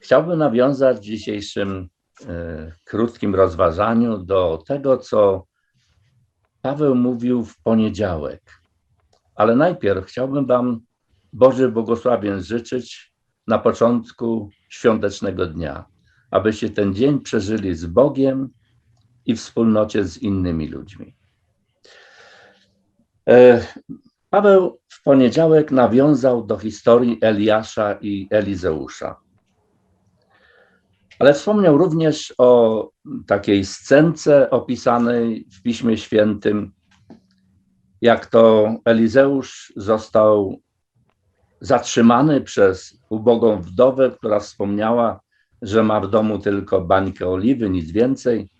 Chciałbym nawiązać w dzisiejszym e, krótkim rozważaniu do tego, co Paweł mówił w poniedziałek. Ale najpierw chciałbym Wam Boży błogosławień życzyć na początku świątecznego dnia, abyście ten dzień przeżyli z Bogiem i w wspólnocie z innymi ludźmi. E, Paweł w poniedziałek nawiązał do historii Eliasza i Elizeusza. Ale wspomniał również o takiej scence opisanej w Piśmie Świętym, jak to Elizeusz został zatrzymany przez ubogą wdowę, która wspomniała, że ma w domu tylko bańkę oliwy, nic więcej.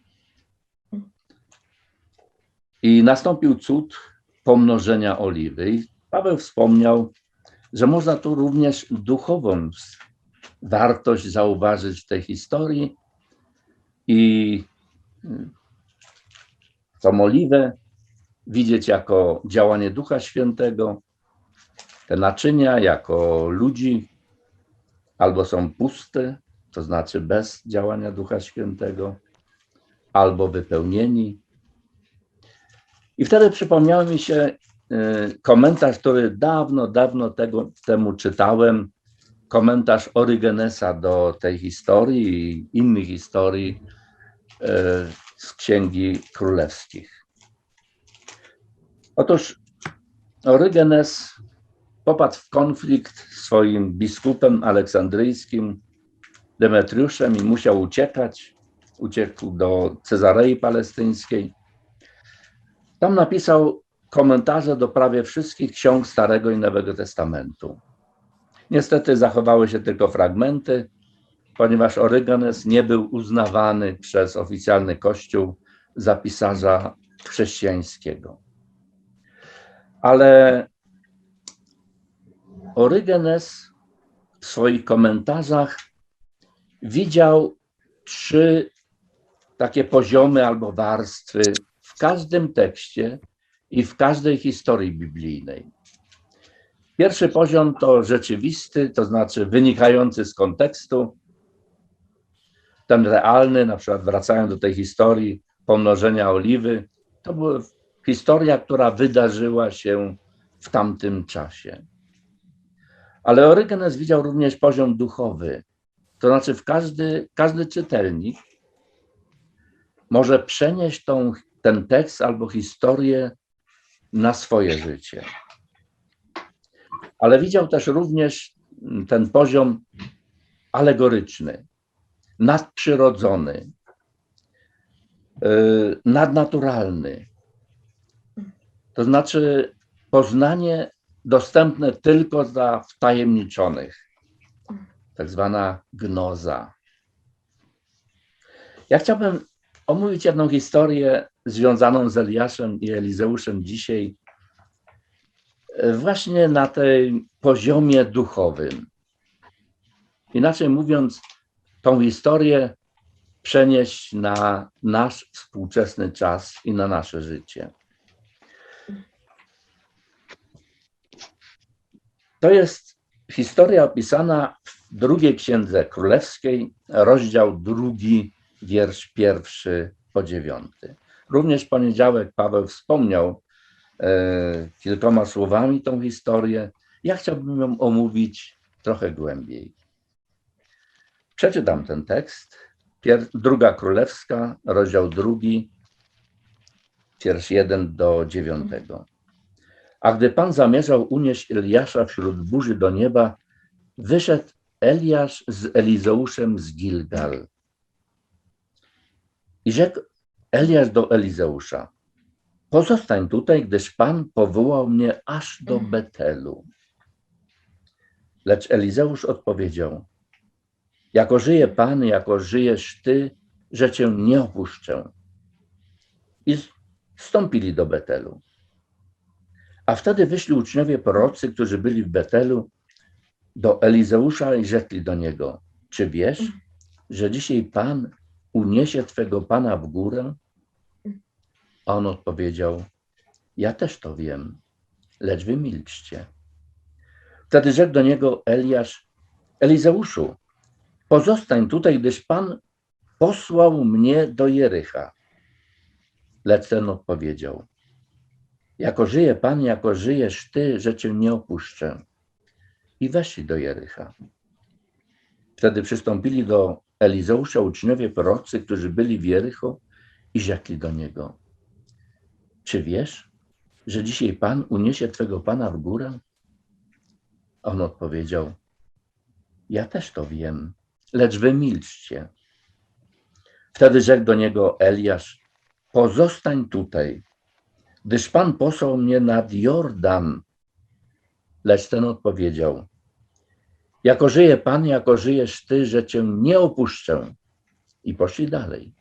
I nastąpił cud pomnożenia oliwy. I Paweł wspomniał, że można tu również duchową wartość zauważyć w tej historii i tą oliwę widzieć jako działanie Ducha Świętego, te naczynia jako ludzi albo są puste, to znaczy bez działania Ducha Świętego, albo wypełnieni. I wtedy przypomniał mi się y, komentarz, który dawno, dawno tego, temu czytałem, komentarz Orygenesa do tej historii i innych historii y, z Księgi Królewskich. Otóż Orygenes popadł w konflikt z swoim biskupem aleksandryjskim Demetriuszem i musiał uciekać. Uciekł do Cezarei Palestyńskiej. Tam napisał komentarze do prawie wszystkich ksiąg Starego i Nowego Testamentu. Niestety zachowały się tylko fragmenty, ponieważ Orygenes nie był uznawany przez oficjalny kościół za pisarza chrześcijańskiego. Ale Orygenes w swoich komentarzach widział trzy takie poziomy albo warstwy w każdym tekście i w każdej historii biblijnej. Pierwszy poziom to rzeczywisty, to znaczy wynikający z kontekstu. Ten realny, na przykład wracając do tej historii pomnożenia oliwy, to była historia, która wydarzyła się w tamtym czasie. Ale Orygenes widział również poziom duchowy, to znaczy w każdy, każdy czytelnik może przenieść tą, ten tekst albo historię na swoje życie. Ale widział też również ten poziom alegoryczny, nadprzyrodzony, yy, nadnaturalny. To znaczy poznanie dostępne tylko dla wtajemniczonych, tak zwana gnoza. Ja chciałbym omówić jedną historię związaną z Eliaszem i Elizeuszem dzisiaj, właśnie na tej poziomie duchowym. Inaczej mówiąc, tą historię przenieść na nasz współczesny czas i na nasze życie. To jest historia opisana w drugiej księdze królewskiej, rozdział drugi, wiersz pierwszy po dziewiąty. Również poniedziałek Paweł wspomniał e, kilkoma słowami tą historię. Ja chciałbym ją omówić trochę głębiej. Przeczytam ten tekst. Pier, druga królewska, rozdział drugi, wiersz jeden do dziewiątego. A gdy Pan zamierzał unieść Eliasza wśród burzy do nieba, wyszedł Eliasz z Elizeuszem z Gilgal. I rzekł Eliasz do Elizeusza, pozostań tutaj, gdyż Pan powołał mnie aż do Betelu. Lecz Elizeusz odpowiedział, jako żyje Pan, jako żyjesz Ty, że Cię nie opuszczę. I wstąpili do Betelu. A wtedy wyszli uczniowie prorocy, którzy byli w Betelu, do Elizeusza i rzekli do niego: Czy wiesz, że dzisiaj Pan uniesie Twego Pana w górę? A on odpowiedział: Ja też to wiem, lecz wy milczcie. Wtedy rzekł do niego Eliasz: Elizeuszu, Pozostań tutaj, gdyż Pan posłał mnie do Jericha. Lecz ten odpowiedział: Jako żyje Pan, jako żyjesz Ty, Cię nie opuszczę. I weszli do Jericha. Wtedy przystąpili do Elizeusza uczniowie prorocy, którzy byli w Jericho i rzekli do niego: Czy wiesz, że dzisiaj Pan uniesie Twego Pana w górę? On odpowiedział: Ja też to wiem, lecz wy milczcie. Wtedy rzekł do niego Eliasz: Pozostań tutaj, gdyż Pan posłał mnie nad Jordan. Lecz ten odpowiedział: Jako żyje Pan, jako żyjesz Ty, że Cię nie opuszczę. I poszli dalej.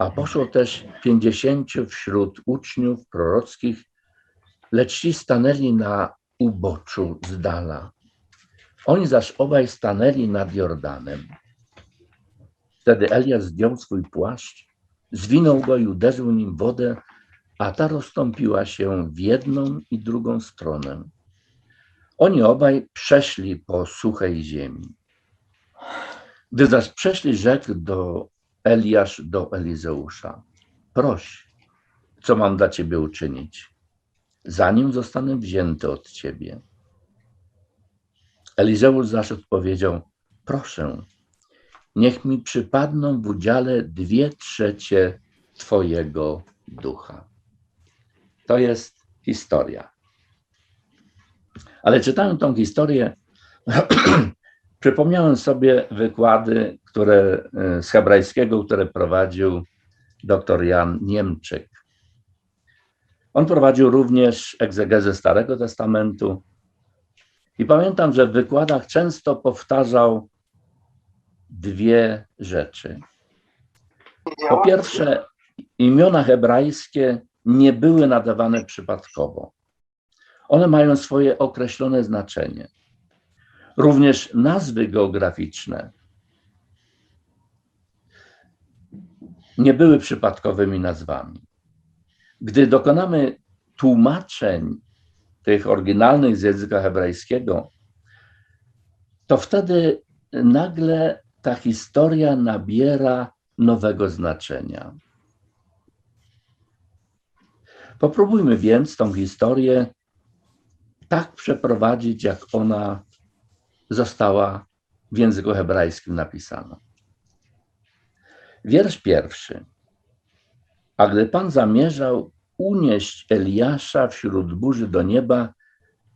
A poszło też pięćdziesięciu wśród uczniów prorockich, lecz ci stanęli na uboczu z dala. Oni zaś obaj stanęli nad Jordanem. Wtedy Elias zdjął swój płaszcz, zwinął go i uderzył nim wodę, a ta rozstąpiła się w jedną i drugą stronę. Oni obaj przeszli po suchej ziemi. Gdy zaś przeszli, rzekł do Eliasz do Elizeusza: Proś, co mam dla ciebie uczynić, zanim zostanę wzięty od ciebie. Elizeusz zaś odpowiedział: Proszę, niech mi przypadną w udziale dwie trzecie Twojego ducha. To jest historia. Ale czytając tą historię, przypomniałem sobie wykłady, które e, z hebrajskiego, które prowadził dr Jan Niemczyk. On prowadził również egzegezę Starego Testamentu i pamiętam, że w wykładach często powtarzał dwie rzeczy. Po pierwsze, imiona hebrajskie nie były nadawane przypadkowo. One mają swoje określone znaczenie. Również nazwy geograficzne nie były przypadkowymi nazwami. Gdy dokonamy tłumaczeń tych oryginalnych z języka hebrajskiego, to wtedy nagle ta historia nabiera nowego znaczenia. Popróbujmy więc tą historię tak przeprowadzić, jak ona została w języku hebrajskim napisana. Wiersz pierwszy. A gdy Pan zamierzał unieść Eliasza wśród burzy do nieba,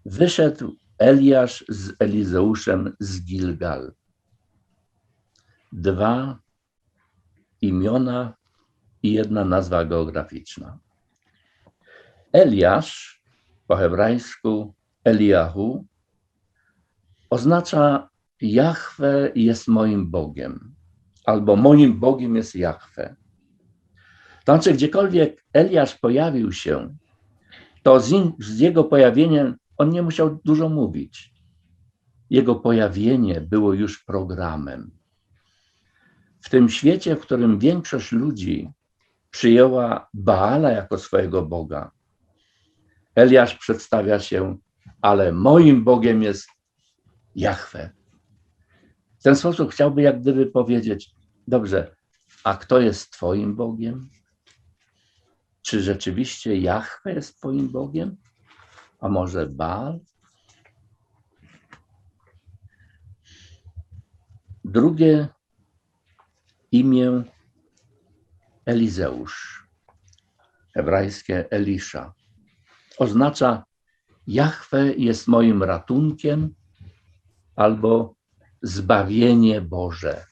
wyszedł Eliasz z Elizeuszem z Gilgal. Dwa imiona i jedna nazwa geograficzna. Eliasz po hebrajsku Eliahu oznacza Jahwe jest moim Bogiem, albo moim Bogiem jest Jahwe. To znaczy, gdziekolwiek Eliasz pojawił się, to z, nim, z jego pojawieniem on nie musiał dużo mówić. Jego pojawienie było już programem. W tym świecie, w którym większość ludzi przyjęła Baala jako swojego Boga, Eliasz przedstawia się, ale moim Bogiem jest Jahwe. W ten sposób chciałby jak gdyby powiedzieć, dobrze, a kto jest Twoim Bogiem? Czy rzeczywiście Jahwe jest Twoim Bogiem? A może Baal? Drugie imię Elizeusz, hebrajskie Elisza, oznacza Jahwe jest moim ratunkiem albo zbawienie Boże.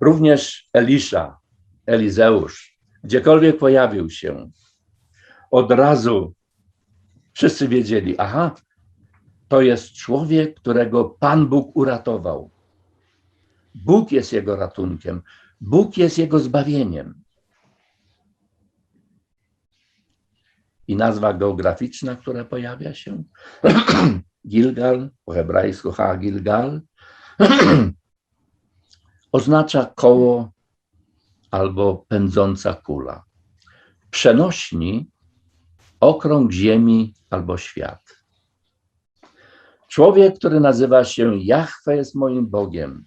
Również Elisza, Elizeusz, gdziekolwiek pojawił się, od razu wszyscy wiedzieli, aha, to jest człowiek, którego Pan Bóg uratował. Bóg jest jego ratunkiem, Bóg jest jego zbawieniem. I nazwa geograficzna, która pojawia się, Gilgal, po hebrajsku Ha Gilgal, oznacza koło albo pędząca kula. Przenośni okrąg ziemi albo świat. Człowiek, który nazywa się Jahwe jest moim Bogiem.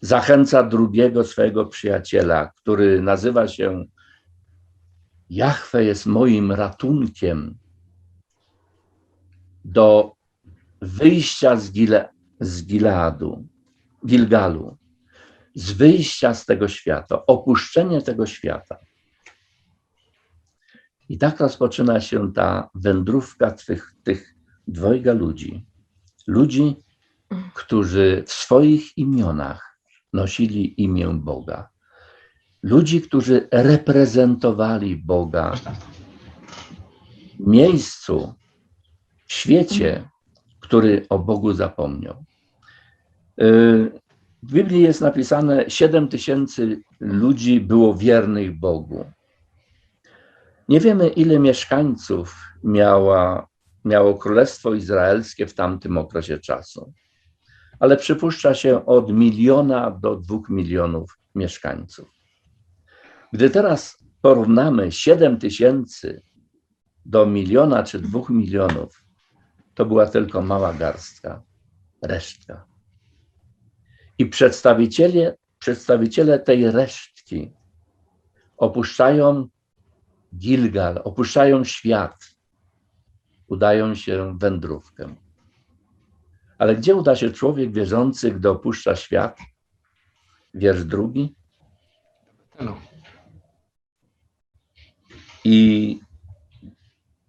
Zachęca drugiego swojego przyjaciela, który nazywa się Jahwe jest moim ratunkiem do wyjścia z, Gile, z Gileadu, Gilgalu, z wyjścia z tego świata, opuszczenie tego świata. I tak rozpoczyna się ta wędrówka tych, tych dwojga ludzi. Ludzi, którzy w swoich imionach nosili imię Boga. Ludzi, którzy reprezentowali Boga w miejscu, świecie, który o Bogu zapomniał. Y, W Biblii jest napisane, 7 tysięcy ludzi było wiernych Bogu. Nie wiemy, ile mieszkańców miała, miało Królestwo Izraelskie w tamtym okresie czasu, ale przypuszcza się od miliona do dwóch milionów mieszkańców. Gdy teraz porównamy 7 tysięcy do miliona czy dwóch milionów, to była tylko mała garstka, resztka. I przedstawiciele, przedstawiciele tej resztki opuszczają Gilgal, opuszczają świat, udają się w wędrówkę. Ale gdzie uda się człowiek wierzący, gdy opuszcza świat? Wiersz drugi. No. I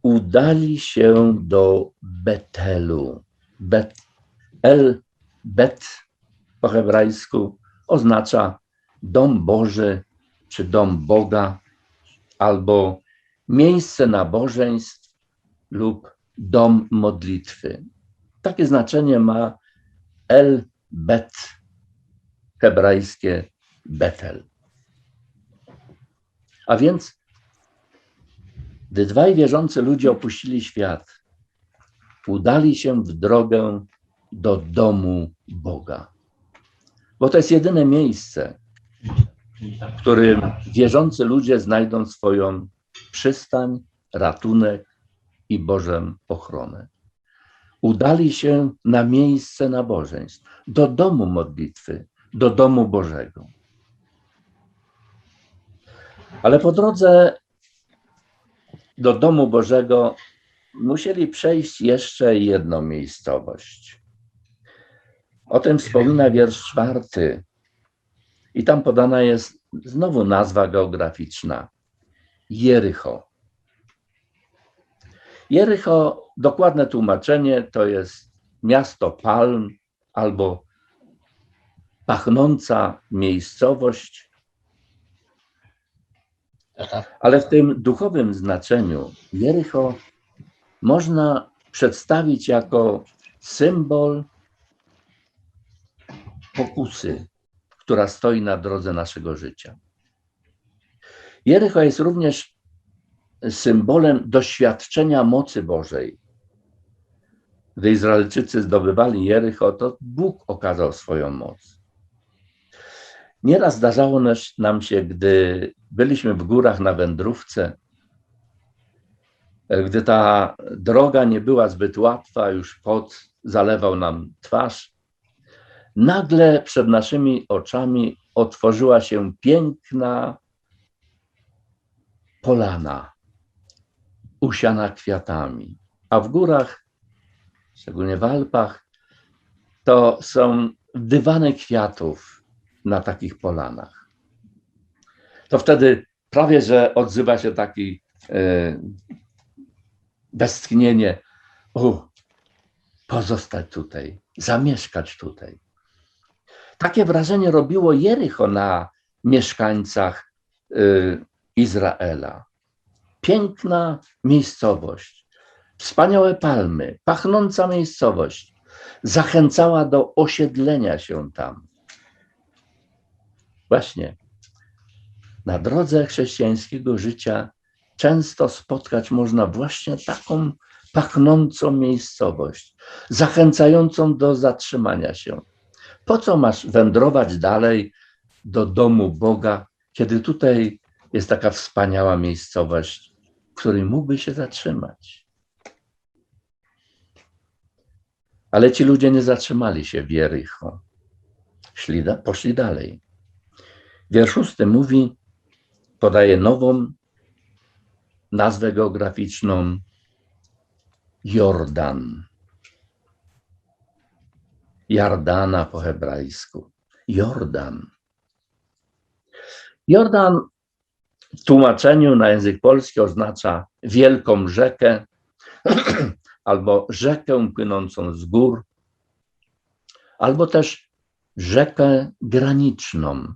udali się do Betelu. Bet, El, Bet po hebrajsku oznacza dom Boży czy dom Boga, albo miejsce nabożeństw lub dom modlitwy. Takie znaczenie ma El Bet, hebrajskie Betel. A więc, gdy dwaj wierzący ludzie opuścili świat, udali się w drogę do domu Boga. Bo to jest jedyne miejsce, w którym wierzący ludzie znajdą swoją przystań, ratunek i Bożą ochronę. Udali się na miejsce nabożeństw, do domu modlitwy, do domu Bożego. Ale po drodze do domu Bożego musieli przejść jeszcze jedną miejscowość. O tym wspomina wiersz czwarty. I tam podana jest znowu nazwa geograficzna Jericho. Jericho, dokładne tłumaczenie to jest miasto palm albo pachnąca miejscowość, ale w tym duchowym znaczeniu Jericho można przedstawić jako symbol pokusy, która stoi na drodze naszego życia. Jericho jest również symbolem doświadczenia mocy Bożej. Gdy Izraelczycy zdobywali Jericho, to Bóg okazał swoją moc. Nieraz zdarzało nam się, gdy byliśmy w górach na wędrówce, gdy ta droga nie była zbyt łatwa, już pot zalewał nam twarz, nagle przed naszymi oczami otworzyła się piękna polana, usiana kwiatami. A w górach, szczególnie w Alpach, to są dywany kwiatów na takich polanach. To wtedy prawie, że odzywa się taki e, westchnienie, o, pozostać tutaj, zamieszkać tutaj. Takie wrażenie robiło Jericho na mieszkańcach y, Izraela. Piękna miejscowość, wspaniałe palmy, pachnąca miejscowość. Zachęcała do osiedlenia się tam. Właśnie na drodze chrześcijańskiego życia często spotkać można właśnie taką pachnącą miejscowość, zachęcającą do zatrzymania się. Po co masz wędrować dalej do domu Boga, kiedy tutaj jest taka wspaniała miejscowość, w której mógłby się zatrzymać? Ale ci ludzie nie zatrzymali się w Jericho. Poszli dalej. Wiersz szósty mówi, podaje nową nazwę geograficzną Jordan. Jardana po hebrajsku. Jordan. Jordan w tłumaczeniu na język polski oznacza wielką rzekę albo rzekę płynącą z gór, albo też rzekę graniczną.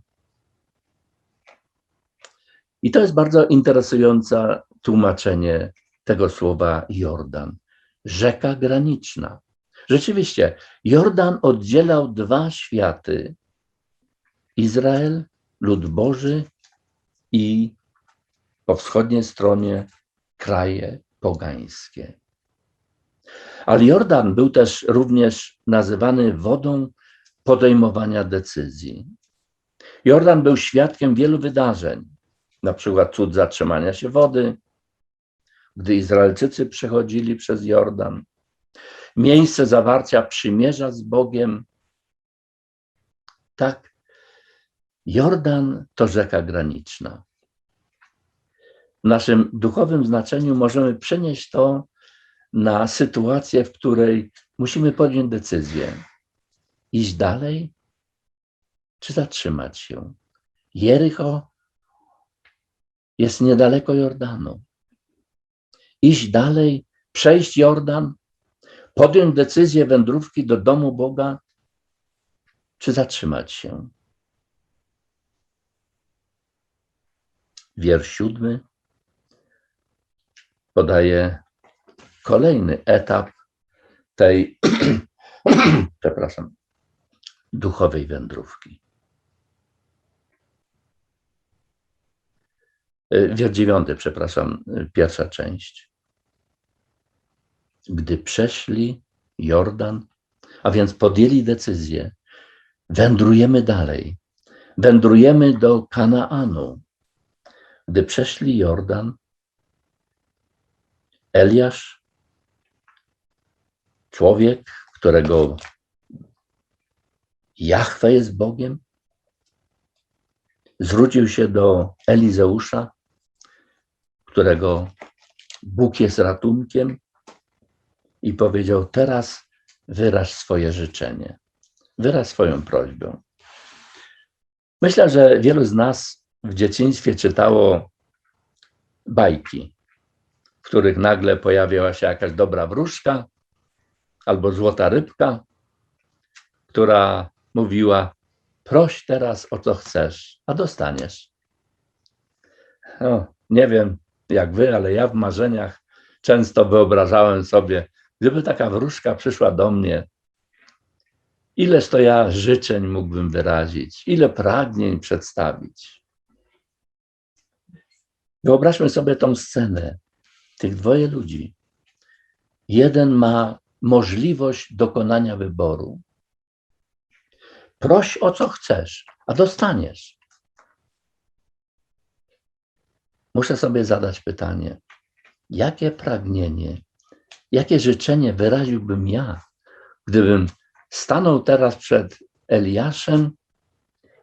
I to jest bardzo interesujące tłumaczenie tego słowa Jordan. Rzeka graniczna. Rzeczywiście, Jordan oddzielał dwa światy: Izrael, lud Boży i po wschodniej stronie kraje pogańskie. Ale Jordan był też również nazywany wodą podejmowania decyzji. Jordan był świadkiem wielu wydarzeń, na przykład cud zatrzymania się wody, gdy Izraelczycy przechodzili przez Jordan, miejsce zawarcia przymierza z Bogiem. Tak, Jordan to rzeka graniczna. W naszym duchowym znaczeniu możemy przenieść to na sytuację, w której musimy podjąć decyzję: iść dalej, czy zatrzymać się. Jericho jest niedaleko Jordanu. Iść dalej, przejść Jordan, podjąć decyzję wędrówki do domu Boga, czy zatrzymać się. Wiersz siódmy podaje kolejny etap tej, przepraszam, duchowej wędrówki. Wiersz dziewiąty, przepraszam, pierwsza część. Gdy przeszli Jordan, a więc podjęli decyzję, wędrujemy dalej, wędrujemy do Kanaanu. Gdy przeszli Jordan, Eliasz, człowiek, którego Jahwe jest Bogiem, zwrócił się do Elizeusza, którego Bóg jest ratunkiem i powiedział: Teraz wyraź swoje życzenie, wyraź swoją prośbę. Myślę, że wielu z nas w dzieciństwie czytało bajki, w których nagle pojawiała się jakaś dobra wróżka albo złota rybka, która mówiła: Proś teraz o co chcesz, a dostaniesz. No, nie wiem jak wy, ale ja w marzeniach często wyobrażałem sobie, gdyby taka wróżka przyszła do mnie, ileż to ja życzeń mógłbym wyrazić, ile pragnień przedstawić. Wyobraźmy sobie tą scenę tych dwoje ludzi. Jeden ma możliwość dokonania wyboru. Proś o co chcesz, a dostaniesz. Muszę sobie zadać pytanie, jakie pragnienie, jakie życzenie wyraziłbym ja, gdybym stanął teraz przed Eliaszem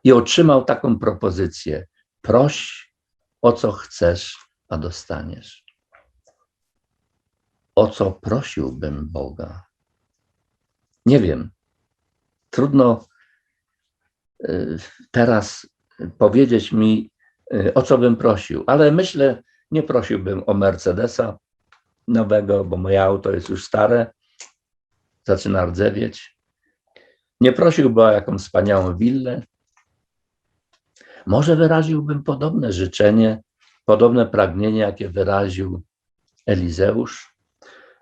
i otrzymał taką propozycję: proś o co chcesz, a dostaniesz. O co prosiłbym Boga? Nie wiem. Trudno y, teraz powiedzieć mi, o co bym prosił, ale myślę, nie prosiłbym o Mercedesa nowego, bo moje auto jest już stare, zaczyna rdzewieć. Nie prosiłbym o jakąś wspaniałą willę. Może wyraziłbym podobne życzenie, podobne pragnienie, jakie wyraził Elizeusz,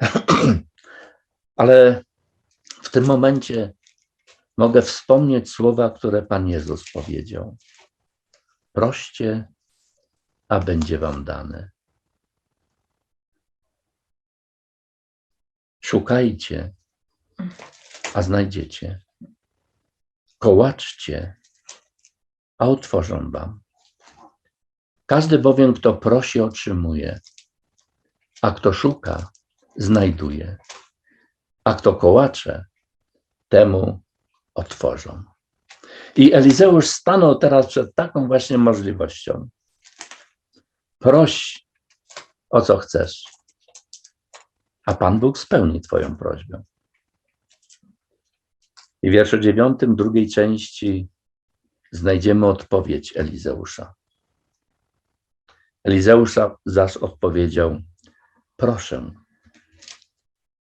ale w tym momencie mogę wspomnieć słowa, które Pan Jezus powiedział. Proście, a będzie wam dane. Szukajcie, a znajdziecie. Kołaczcie, a otworzą wam. Każdy bowiem, kto prosi, otrzymuje, a kto szuka, znajduje, a kto kołacze, temu otworzą. I Elizeusz stanął teraz przed taką właśnie możliwością. Proś o co chcesz, a Pan Bóg spełni Twoją prośbę. I w wierszu dziewiątym, drugiej części znajdziemy odpowiedź Elizeusza. Elizeusz zaś odpowiedział: Proszę,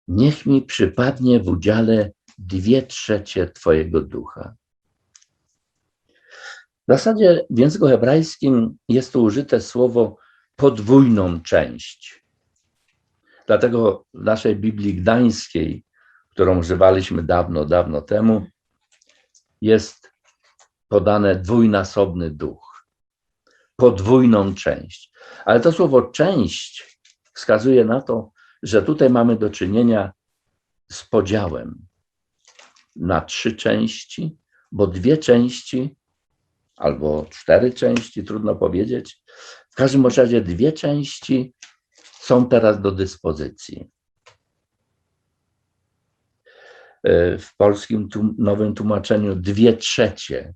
niech mi przypadnie w udziale dwie trzecie Twojego ducha. W zasadzie w języku hebrajskim jest tu użyte słowo podwójną część. Dlatego w naszej Biblii Gdańskiej, którą używaliśmy dawno, dawno temu, jest podane dwójnasobny duch, podwójną część. Ale to słowo część wskazuje na to, że tutaj mamy do czynienia z podziałem na trzy części, bo dwie części albo cztery części, trudno powiedzieć. W każdym razie dwie części są teraz do dyspozycji. E, W polskim nowym tłumaczeniu dwie trzecie.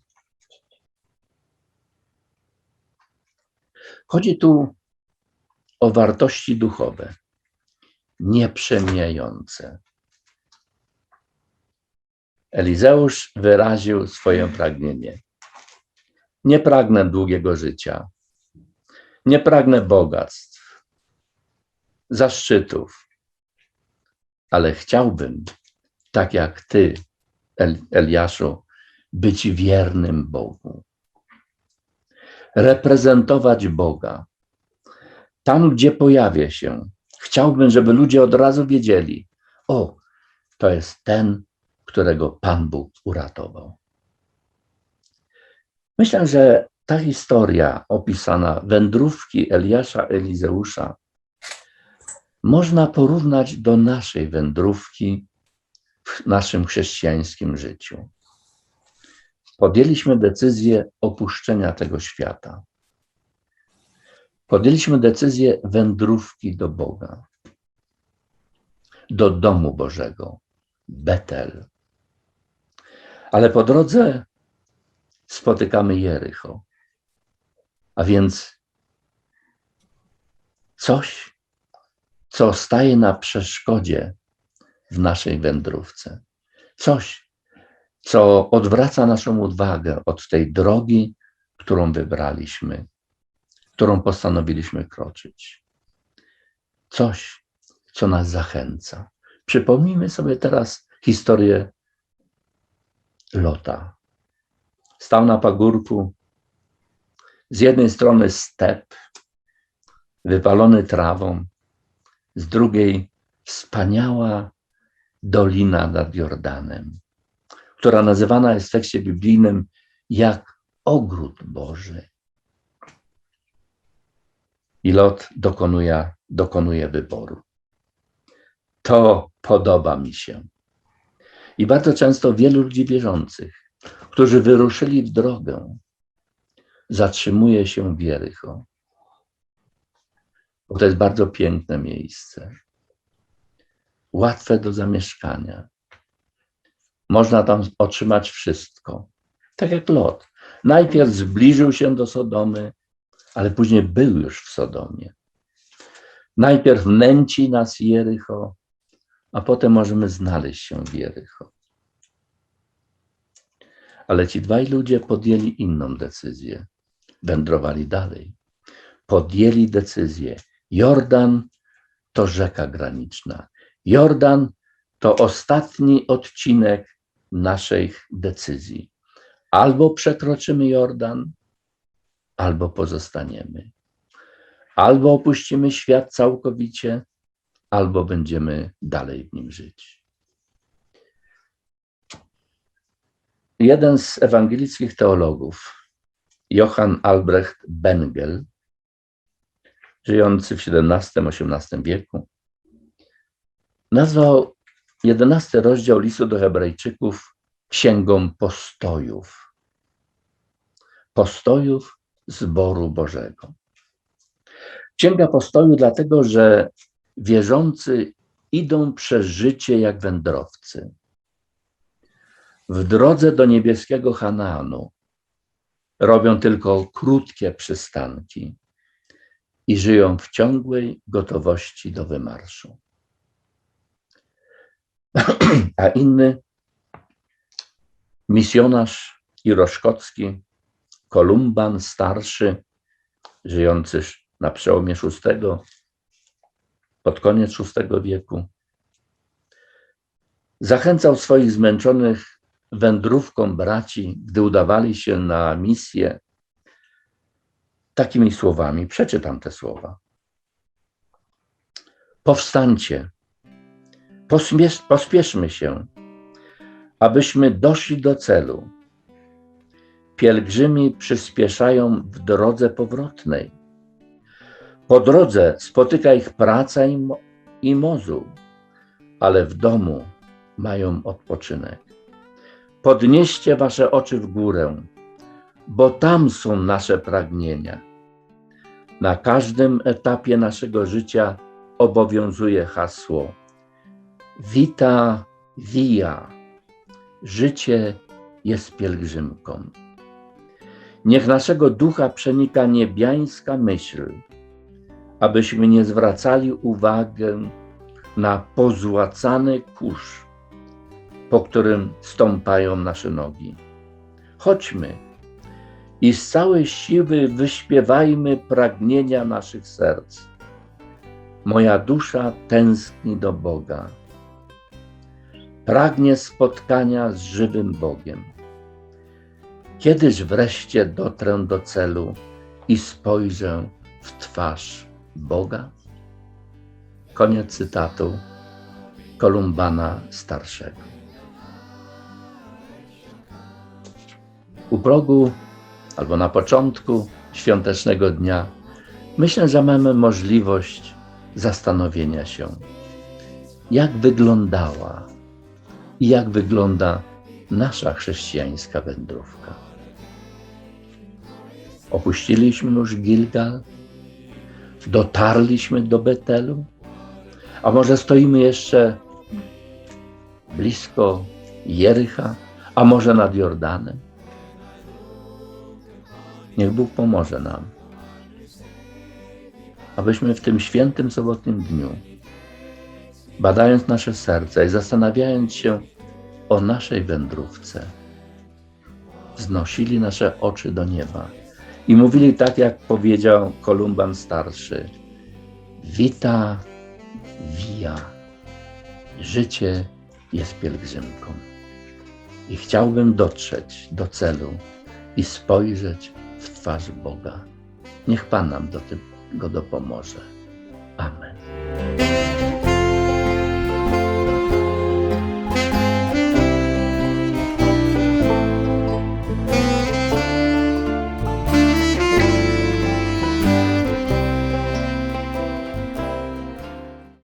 Chodzi tu o wartości duchowe, nieprzemijające. Elizeusz wyraził swoje pragnienie. Nie pragnę długiego życia. Nie pragnę bogactw, zaszczytów, ale chciałbym, tak jak ty, El- Eliaszu, być wiernym Bogu. Reprezentować Boga. Tam, gdzie pojawię się, chciałbym, żeby ludzie od razu wiedzieli: O, to jest ten, którego Pan Bóg uratował. Myślę, że ta historia opisana, wędrówki Eliasza Elizeusza, można porównać do naszej wędrówki w naszym chrześcijańskim życiu. Podjęliśmy decyzję opuszczenia tego świata. Podjęliśmy decyzję wędrówki do Boga, do domu Bożego, Betel. Ale po drodze spotykamy Jericho. A więc coś, co staje na przeszkodzie w naszej wędrówce. Coś, co odwraca naszą uwagę od tej drogi, którą wybraliśmy, którą postanowiliśmy kroczyć. Coś, co nas zachęca. Przypomnijmy sobie teraz historię Lota. Stał na pagórku, z jednej strony step, wypalony trawą, z drugiej wspaniała dolina nad Jordanem, która nazywana jest w tekście biblijnym jak ogród Boży. I Lot dokonuje, dokonuje wyboru. To podoba mi się. I bardzo często wielu ludzi wierzących, którzy wyruszyli w drogę, zatrzymuje się w Jericho. Bo to jest bardzo piękne miejsce. Łatwe do zamieszkania. Można tam otrzymać wszystko. Tak jak Lot. Najpierw zbliżył się do Sodomy, ale później był już w Sodomie. Najpierw nęci nas Jericho, a potem możemy znaleźć się w Jericho. Ale ci dwaj ludzie podjęli inną decyzję. Wędrowali dalej. Podjęli decyzję. Jordan to rzeka graniczna. Jordan to ostatni odcinek naszej decyzji. Albo przekroczymy Jordan, albo pozostaniemy. Albo opuścimy świat całkowicie, albo będziemy dalej w nim żyć. Jeden z ewangelickich teologów, Johann Albrecht Bengel, żyjący w XVII-XVIII wieku, nazwał jedenasty rozdział listu do Hebrajczyków księgą postojów. Postojów zboru Bożego. Księga postoju, dlatego że wierzący idą przez życie jak wędrowcy. W drodze do niebieskiego Hanaanu robią tylko krótkie przystanki i żyją w ciągłej gotowości do wymarszu. A inny misjonarz iroszkocki, Kolumban starszy, żyjący na przełomie VI, pod koniec VI wieku, zachęcał swoich zmęczonych wędrówką braci, gdy udawali się na misję, takimi słowami. Przeczytam te słowa. Powstańcie, pospieszmy się, abyśmy doszli do celu. Pielgrzymi przyspieszają w drodze powrotnej. Po drodze spotyka ich praca i, mo- i mozuł, ale w domu mają odpoczynek. Podnieście wasze oczy w górę, bo tam są nasze pragnienia. Na każdym etapie naszego życia obowiązuje hasło Vita via. Życie jest pielgrzymką. Niech naszego ducha przenika niebiańska myśl, abyśmy nie zwracali uwagi na pozłacany kurz, po którym stąpają nasze nogi. Chodźmy i z całej siły wyśpiewajmy pragnienia naszych serc. Moja dusza tęskni do Boga. Pragnie spotkania z żywym Bogiem. Kiedyż wreszcie dotrę do celu i spojrzę w twarz Boga? Koniec cytatu Kolumbana Starszego. U progu albo na początku świątecznego dnia myślę, że mamy możliwość zastanowienia się, jak wyglądała i jak wygląda nasza chrześcijańska wędrówka. Opuściliśmy już Gilgal, dotarliśmy do Betelu, a może stoimy jeszcze blisko Jericha, a może nad Jordanem. Niech Bóg pomoże nam, abyśmy w tym świętym sobotnim dniu, badając nasze serca i zastanawiając się o naszej wędrówce, wznosili nasze oczy do nieba i mówili tak, jak powiedział Kolumban Starszy: Vita via. Życie jest pielgrzymką. I chciałbym dotrzeć do celu i spojrzeć w twarz Boga. Niech Pan nam do tego dopomoże. Amen.